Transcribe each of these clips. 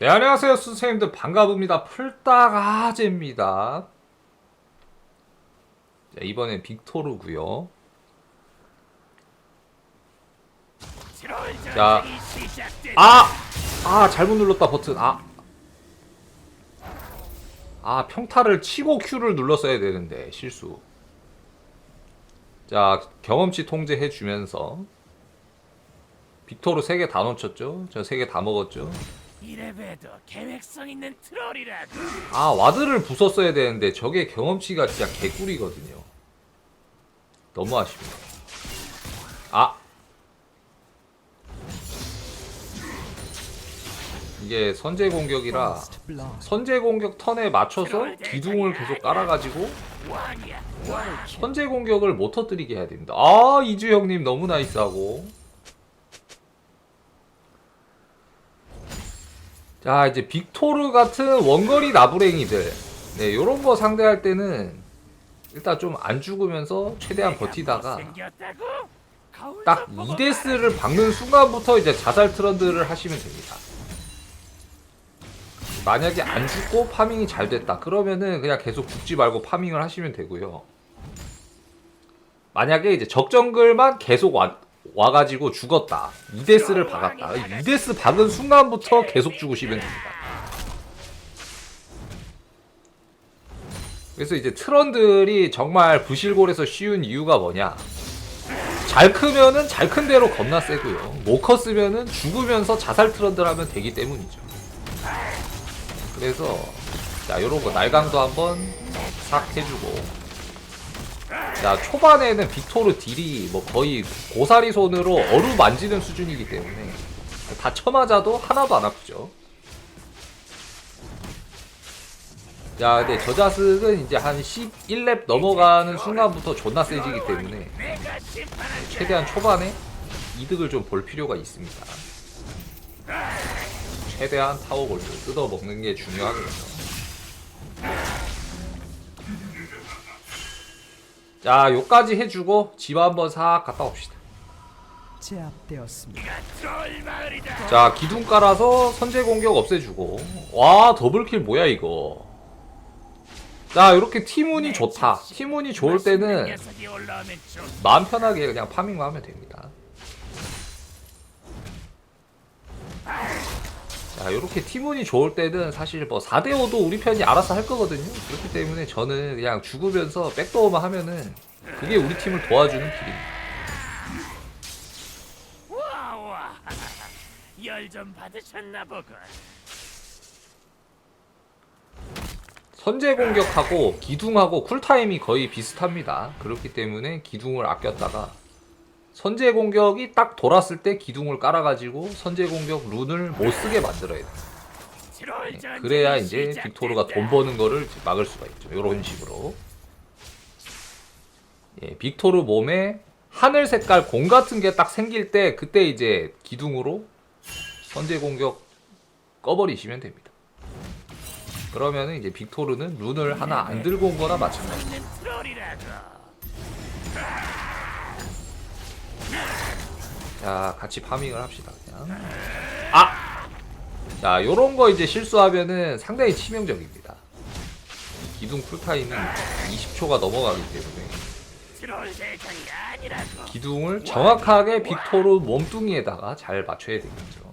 네, 안녕하세요, 선생님들. 반갑습니다. 풀딱아재입니다. 자, 이번엔 빅토르고요 자, 아! 아, 잘못 눌렀다, 버튼. 아. 아, 평타를 치고 Q를 눌렀어야 되는데, 실수. 자, 경험치 통제해주면서. 빅토르 3개 다 놓쳤죠? 저 3개 다 먹었죠? 이래봬도 계획성 있는 트롤이라고. 아 와드를 부쉈어야 되는데 저게 경험치가 진짜 개꿀이거든요. 너무 아쉽네. 아! 이게 선제 공격이라 선제 공격 턴에 맞춰서 기둥을 계속 깔아가지고 선제 공격을 못 터뜨리게 해야 됩니다. 아 이주 형님 너무 나이스하고 자 이제 빅토르 같은 원거리 나부랭이들. 네 요런 거 상대할 때는 일단 좀 안 죽으면서 최대한 버티다가 딱좀 보고 2데스를 박는 순간부터 이제 자살 트런드를 하시면 됩니다. 만약에 안 죽고 파밍이 잘 됐다. 그러면은 그냥 계속 죽지 말고 파밍을 하시면 되고요. 만약에 이제 적정글만 계속 와, 와가지고 죽었다. 2데스를 박았다. 2데스 박은 순간부터 계속 죽으시면 됩니다. 그래서 이제 트런들이 정말 부실골에서 쉬운 이유가 뭐냐? 잘 크면은 잘 큰 대로 겁나 세고요. 못 컸으면은 죽으면서 자살 트런들 하면 되기 때문이죠. 그래서 자 요런 거 날강도 한번 싹 해주고 자 초반에는 빅토르 딜이 뭐 거의 고사리 손으로 어루 만지는 수준이기 때문에 다 쳐맞아도 하나도 안 아프죠 자 근데 저 자식은 이제 한 11렙 넘어가는 순간부터 존나 세지기 때문에 최대한 초반에 이득을 좀 볼 필요가 있습니다. 최대한 타워 골드 뜯어먹는 게 중요하거든요. 자, 요까지 해주고 집 한번 싹 갔다 옵시다. 제압되었습니다. 자, 기둥 깔아서 선제 공격 없애주고. 와, 더블킬 뭐야, 이거. 자, 이렇게 티문이 좋다. 티문이 좋을 때는 마음 편하게 그냥 파밍만 하면 됩니다. 자, 요렇게 팀운이 좋을 때는 사실 뭐 4대5도 우리 편이 알아서 할 거거든요. 그렇기 때문에 저는 그냥 죽으면서 백도어만 하면은 그게 우리 팀을 도와주는 길입니다. 와와 열 좀 받으셨나 보군 선제 공격하고 기둥하고 쿨타임이 거의 비슷합니다. 그렇기 때문에 기둥을 아꼈다가 선제 공격이 딱 돌았을 때 기둥을 깔아가지고 선제 공격 룬을 못 쓰게 만들어야. 트롤 네, 그래야 이제. 빅토르가 돈 버는 거를 막을 수가 있죠. 이런 식으로. 예, 빅토르 몸에 하늘 색깔 공 같은 게 딱 생길 때 그때 이제 기둥으로 선제 공격 꺼버리시면 됩니다. 그러면은 이제 빅토르는 룬을 하나 안 들고 온 거나 마찬가지. 있는 자, 같이 파밍을 합시다. 그냥. 아! 자, 요런 거 이제 실수하면은 상당히 치명적입니다. 기둥 쿨타임이 20초가 넘어가기 때문에 기둥을 정확하게 빅토르 몸뚱이에다가 잘 맞춰야 되겠죠.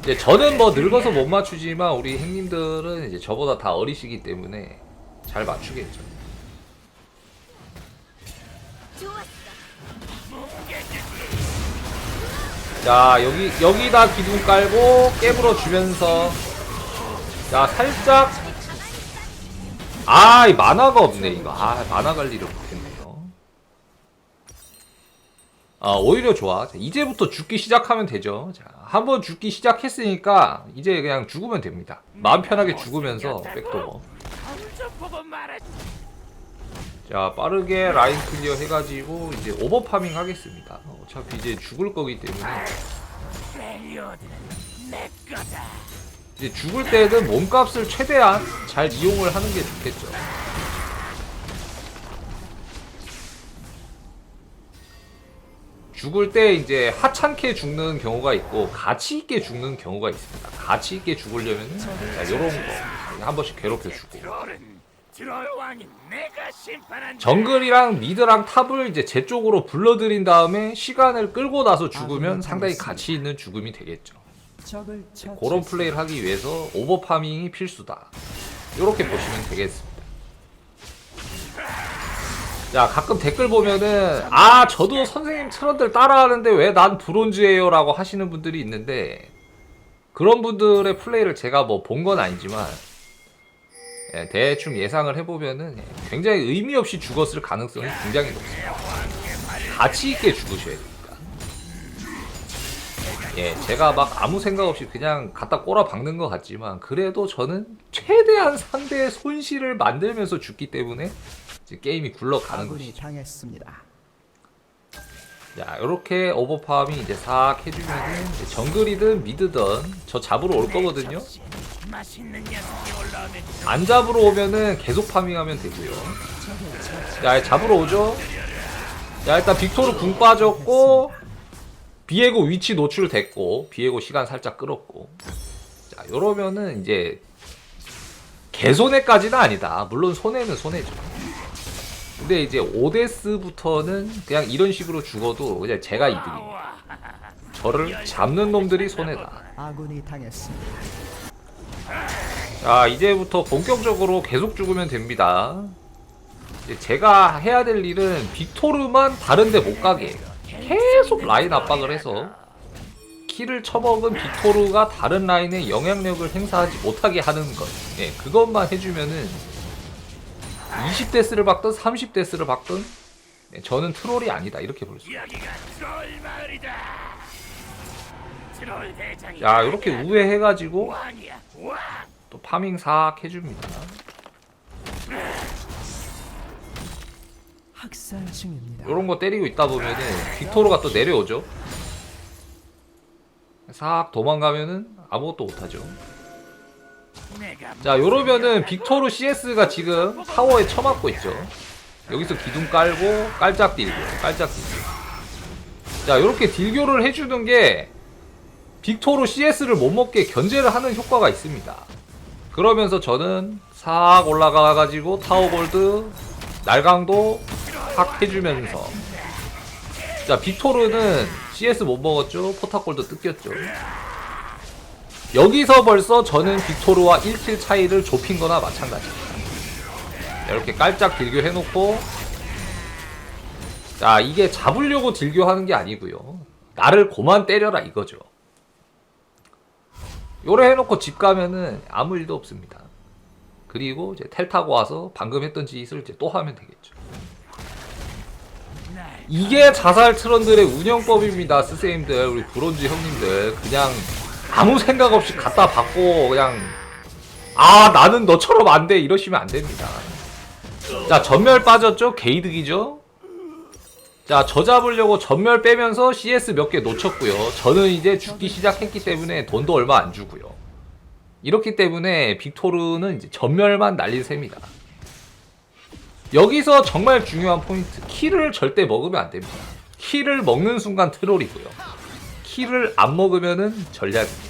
이제 저는 뭐 늙어서 못 맞추지만 우리 형님들은 이제 저보다 다 어리시기 때문에 잘 맞추겠죠. 자 여기 여기다 기둥 깔고 깨물어 주면서 자 살짝 아이 만화가 없네 이거 아 만화 관리를 못했네요. 아 오히려 좋아. 자, 이제부터 죽기 시작하면 되죠. 자 한번 죽기 시작했으니까 이제 그냥 죽으면 됩니다. 마음 편하게 죽으면서 백도어. 자 빠르게 라인 클리어 해가지고 이제 오버 파밍 하겠습니다. 어차피 이제 죽을 거기 때문에 이제 죽을 때는 몸값을 최대한 잘 이용을 하는 게 좋겠죠. 죽을 때 이제 하찮게 죽는 경우가 있고 가치 있게 죽는 경우가 있습니다. 가치 있게 죽으려면은 자, 요런 거 한 번씩 괴롭혀 주고 정글이랑 미드랑 탑을 이제 제 쪽으로 불러들인 다음에 시간을 끌고 나서 죽으면 상당히. 가치 있는 죽음이 되겠죠. 그런 플레이를 하기 위해서 오버파밍이 필수다. 이렇게 보시면 되겠습니다. 자, 가끔 댓글 보면은, 아, 저도 선생님 트런들 따라하는데 왜 난 브론즈예요? 라고 하시는 분들이 있는데, 그런 분들의 플레이를 제가 뭐 본 건 아니지만, 예, 대충 예상을 해보면은 예, 굉장히 의미 없이 죽었을 가능성이 굉장히 높습니다. 가치 있게 죽으셔야 됩니다. 예, 제가 막 아무 생각 없이 그냥 갖다 꼬라 박는 것 같지만 그래도 저는 최대한 상대의 손실을 만들면서 죽기 때문에 게임이 굴러가는 것이죠. 당했습니다. 자, 이렇게 오버파밍 이제 싹 해주면은 이제 정글이든 미드든 저 잡으러 올 거거든요. 접시, 맛있는 녀석이 올라오면 안 잡으러 오면은 계속 파밍하면 되고요. 자, 잡으러 오죠. 자, 일단 빅토르 궁 빠졌고 비에고 위치 노출됐고 비에고 시간 살짝 끌었고. 자, 요러면은 이제 개손해까지는 아니다. 물론 손해는 손해죠. 근데 이제 오데스부터는 그냥 이런 식으로 죽어도 그냥 제가 이득이에요. 와, 저를 잡는 놈들이 손해다. 아군이 당했습니다. 자 이제부터 본격적으로 계속 죽으면 됩니다. 제가 해야 될 일은 빅토르만 다른데 못 가게. 계속 라인 압박을 해서 키를 쳐먹은 빅토르가 다른 라인에 영향력을 행사하지 못하게 하는 것. 예, 그것만 해주면은 20데스를 박든 30데스를 박든 예, 저는 트롤이 아니다. 이렇게 볼 수 있어요 자 이렇게 우회해가지고. 또 파밍 싹 해줍니다 학살 중입니다. 요런 거 때리고 있다 보면은 빅토르가 또 내려오죠. 싹 도망가면은 아무것도 못하죠. 자, 요러면은 빅토르 CS가 지금 타워에 처맞고 있죠. 여기서 기둥 깔고 깔짝 딜교, 깔짝 딜교. 자, 요렇게 딜교를 해주는 게 빅토르 CS를 못 먹게 견제를 하는 효과가 있습니다. 그러면서 저는 싹 올라가가지고 타워 골드, 날강도 팍 해주면서 자, 빅토르는 CS 못 먹었죠. 포탑골도 뜯겼죠. 여기서 벌써 저는 빅토르와 1킬 차이를 좁힌 거나 마찬가지입니다. 이렇게 깔짝 딜교 해놓고 자 이게 잡으려고 딜교하는 게 아니고요. 나를 고만 때려라 이거죠. 요래 해놓고 집 가면은 아무 일도 없습니다. 그리고 이제 텔 타고 와서 방금 했던 짓을 이제 또 하면 되겠죠. 날 이게 자살 트런들의 운영법입니다, 스세임들, 우리 브론즈 형님들. 그냥 아무 생각 없이 갖다 받고 그냥 아 나는 너처럼 안 돼 이러시면 안 됩니다. 자 전멸 빠졌죠? 게이득이죠? 자 저 잡으려고 전멸 빼면서 CS 몇 개 놓쳤고요. 저는 이제 죽기 시작했기 때문에 돈도 얼마 안 주고요. 이렇기 때문에 빅토르는 이제 전멸만 날린 셈이다. 여기서 정말 중요한 포인트 키를 절대 먹으면 안 됩니다 키를 먹는 순간 트롤이고요 키를 안 먹으면은 전략입니다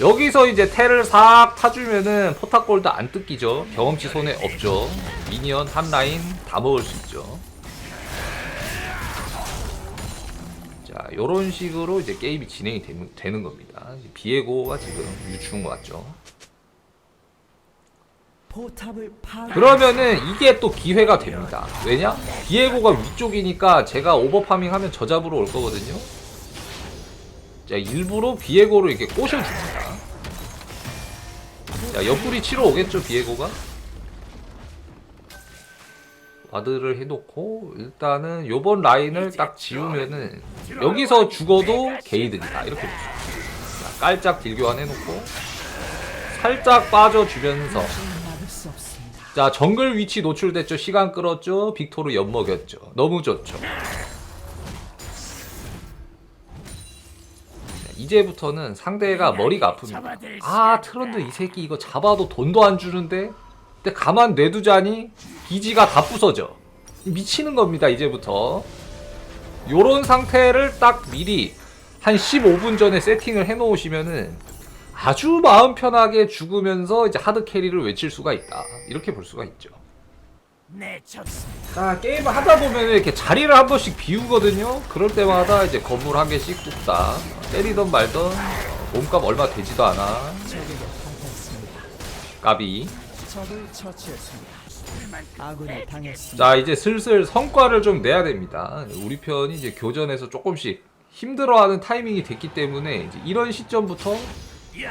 여기서 이제 테를 싹 타주면은 포탑골도 안 뜯기죠 경험치 손에 없죠 미니언 한 라인 다 먹을 수 있죠 자 요런 식으로 이제 게임이 진행이 되는, 되는 겁니다 비에고가 지금 유추인 것 같죠. 그러면은 이게 또 기회가 됩니다. 왜냐? 비에고가 위쪽이니까 제가 오버파밍 하면 저 잡으러 올 거거든요. 자, 일부러 비에고를 이렇게 꼬셔줍니다. 자, 옆구리 치러 오겠죠, 비에고가? 와드를 해놓고, 일단은 요번 라인을 딱 지우면은, 여기서 죽어도 게이드니다. 이렇게 보시죠. 자, 깔짝 딜교환 해놓고, 살짝 빠져주면서. 자 정글 위치 노출됐죠 시간 끌었죠 빅토르 엿먹였죠 너무 좋죠 이제부터는 상대가 머리가 아픕니다. 아 트런드 이 새끼 이거 잡아도 돈도 안 주는데? 근데 가만 뇌두자니 기지가 다 부서져. 미치는 겁니다 이제부터. 요런 상태를 딱 미리 한 15분 전에 세팅을 해 놓으시면은 아주 마음 편하게 죽으면서 이제 하드 캐리를 외칠 수가 있다. 이렇게 볼 수가 있죠. 자 게임을 하다 보면 이렇게 자리를 한 번씩 비우거든요 그럴 때마다 이제 건물 한 개씩 뚝딱 때리던 말던 몸값 얼마 되지도 않아. 까비. 자 이제 슬슬 성과를 좀 내야 됩니다. 우리 편이 이제 교전에서 조금씩 힘들어하는 타이밍이 됐기 때문에 이제 이런 시점부터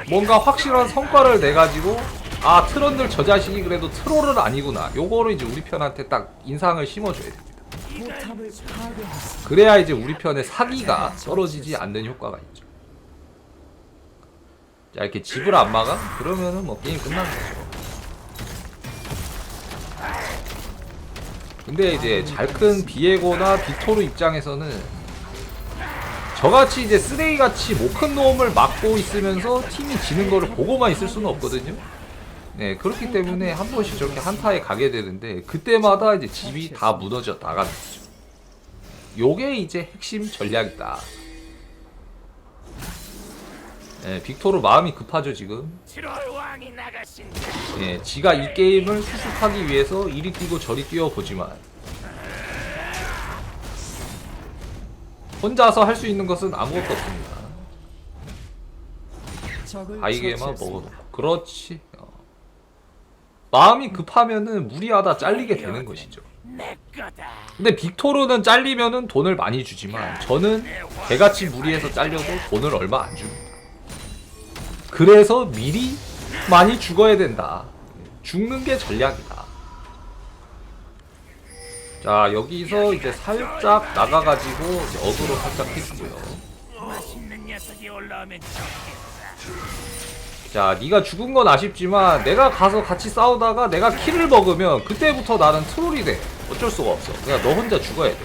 뭔가 확실한 성과를 내 가지고 아 트런들 저 자식이 그래도 트롤은 아니구나. 요거를 이제 우리 편한테 딱 인상을 심어줘야 됩니다. 그래야 이제 우리 편의 사기가 떨어지지 않는 효과가 있죠. 자 이렇게 집을 안 막아? 그러면은 뭐 게임 끝난 거죠. 근데 이제 잘 큰 비에고나 비토르 입장에서는 저같이 이제 쓰레기같이 못 큰 놈을 막고 있으면서 팀이 지는 거를 보고만 있을 수는 없거든요. 네 그렇기 때문에 한 번씩 저렇게 한타에 가게 되는데 그때마다 이제 집이 다 무너져 나가는 거죠. 요게 이제 핵심 전략이다. 예, 빅토르 마음이 급하죠 지금. 예, 지가 이 게임을 수습하기 위해서 이리 뛰고 저리 뛰어 보지만 혼자서 할 수 있는 것은 아무것도 없습니다. 처치했습니다. 먹어놓고 그렇지. 어. 마음이 급하면은 무리하다 잘리게 되는 것이죠. 근데 빅토르는 잘리면은 돈을 많이 주지만 저는 개같이 무리해서 잘려도 돈을 얼마 안 줍니다. 그래서 미리 많이 죽어야 된다. 죽는 게 전략이다. 자 여기서 이제 살짝 나가가지고 이제 어그로 살짝 해주고요. 자, 네가 죽은 건 아쉽지만 내가 가서 같이 싸우다가 내가 킬을 먹으면 그때부터 나는 트롤이 돼. 어쩔 수가 없어. 그냥 너 혼자 죽어야 돼.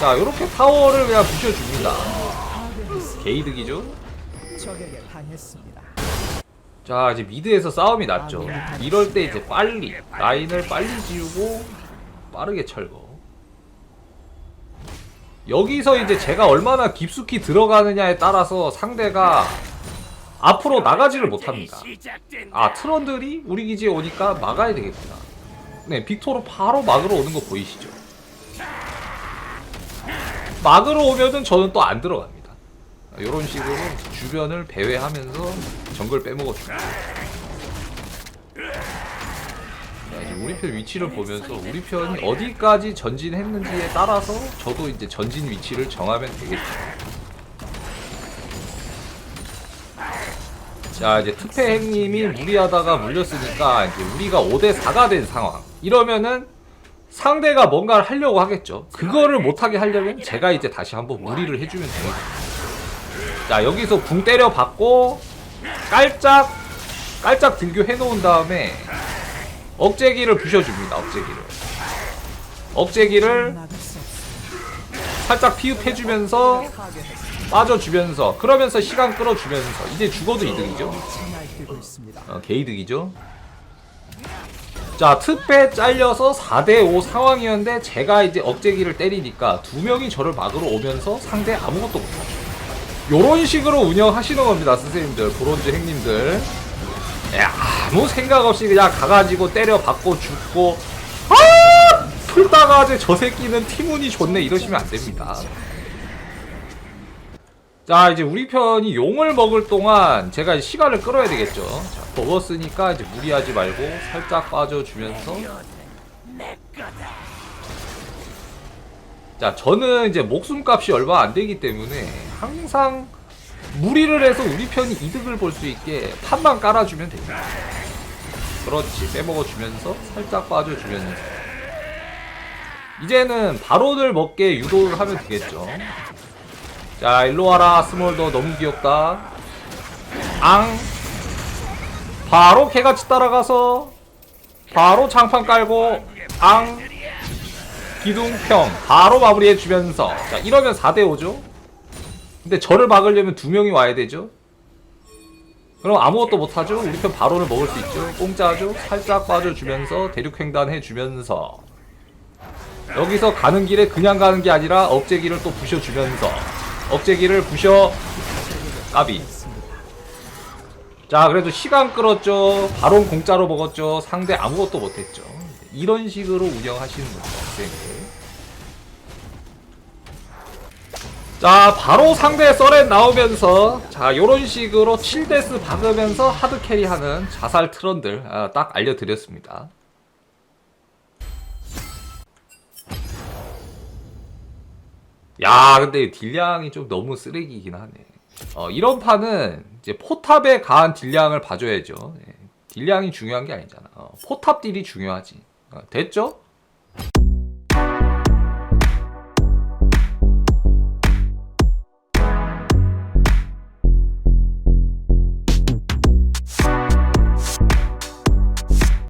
자, 요렇게 타워를 그냥 부셔줍니다. 게이득이죠? 적에게 당했습니다. 자, 이제 미드에서 싸움이 났죠. 이럴 때 이제 빨리 라인을 빨리 지우고 빠르게 철거. 여기서 이제 제가 얼마나 깊숙이 들어가느냐에 따라서 상대가 앞으로 나가지를 못합니다. 아 트런들이 우리 기지에 오니까 막아야 되겠구나 네 빅토르 바로 막으러 오는 거 보이시죠? 막으러 오면은 저는 또 안 들어갑니다. 이런 식으로 주변을 배회하면서 정글 빼먹어 줍니다. 자, 이제 우리 편 위치를 보면서 우리 편이 어디까지 전진했는지에 따라서 저도 이제 전진 위치를 정하면 되겠죠 자 이제 특패 행님이 무리하다가 물렸으니까 이제 우리가 5대 4가 된 상황 이러면은 상대가 뭔가를 하려고 하겠죠 그거를 못하게 하려면 제가 이제 다시 한번 무리를 해주면 됩니다 자 여기서 궁 때려 받고 깔짝 깔짝 등교 해놓은 다음에 억제기를 부셔줍니다 억제기를 억제기를. 살짝 피흡해주면서. 빠져주면서 그러면서 시간 끌어주면서 이제 죽어도 이득이죠. 어, 게이득이죠. 자, 특배 잘려서 4대5 상황이었는데 제가 이제 억제기를 때리니까 두 명이 저를 막으러 오면서 상대 아무것도 못하죠. 요런 식으로 운영하시는 겁니다, 선생님들, 브론즈 행님들. 야, 아무 생각 없이 그냥 가가지고 때려 받고 죽고, 아! 풀다가 이제 저 새끼는 티문이 좋네 이러시면 안 됩니다. 자 이제 우리 편이 용을 먹을 동안 제가 시간을 끌어야 되겠죠. 자 먹었으니까 이제 무리하지 말고 살짝 빠져주면서. 자 저는 이제 목숨값이 얼마 안 되기 때문에 항상 무리를 해서 우리 편이 이득을 볼 수 있게 판만 깔아주면 됩니다. 그렇지 빼먹어주면서 살짝 빠져주면서. 이제는 바론을 먹게 유도를 하면 되겠죠 자 일로 와라. 스몰더 너무 귀엽다. 앙. 바로 개같이 따라가서 바로 장판 깔고 앙. 기둥평. 바로 마무리해 주면서. 자 이러면 4대5죠. 근데 저를 막으려면 두 명이 와야 되죠. 그럼 아무것도 못하죠. 우리 편 바론을 먹을 수 있죠. 공짜죠. 살짝 빠져주면서 대륙횡단 해주면서. 여기서 가는 길에 그냥 가는 게 아니라 억제기를 또 부셔주면서 억제기를 부셔. 까비. 자 그래도 시간 끌었죠. 바론 공짜로 먹었죠. 상대 아무것도 못했죠. 이런 식으로 운영하시는 거죠 학생들. 자 바로 상대 썰에 나오면서 자 요런 식으로 7데스 박으면서 하드캐리하는 자살 트런들 아, 딱 알려드렸습니다 야 근데 딜량이 좀 너무 쓰레기이긴 하네 어, 이런 판은 이제 포탑에 가한 딜량을 봐줘야죠 예. 딜량이 중요한 게 아니잖아 어, 포탑 딜이 중요하지 어, 됐죠?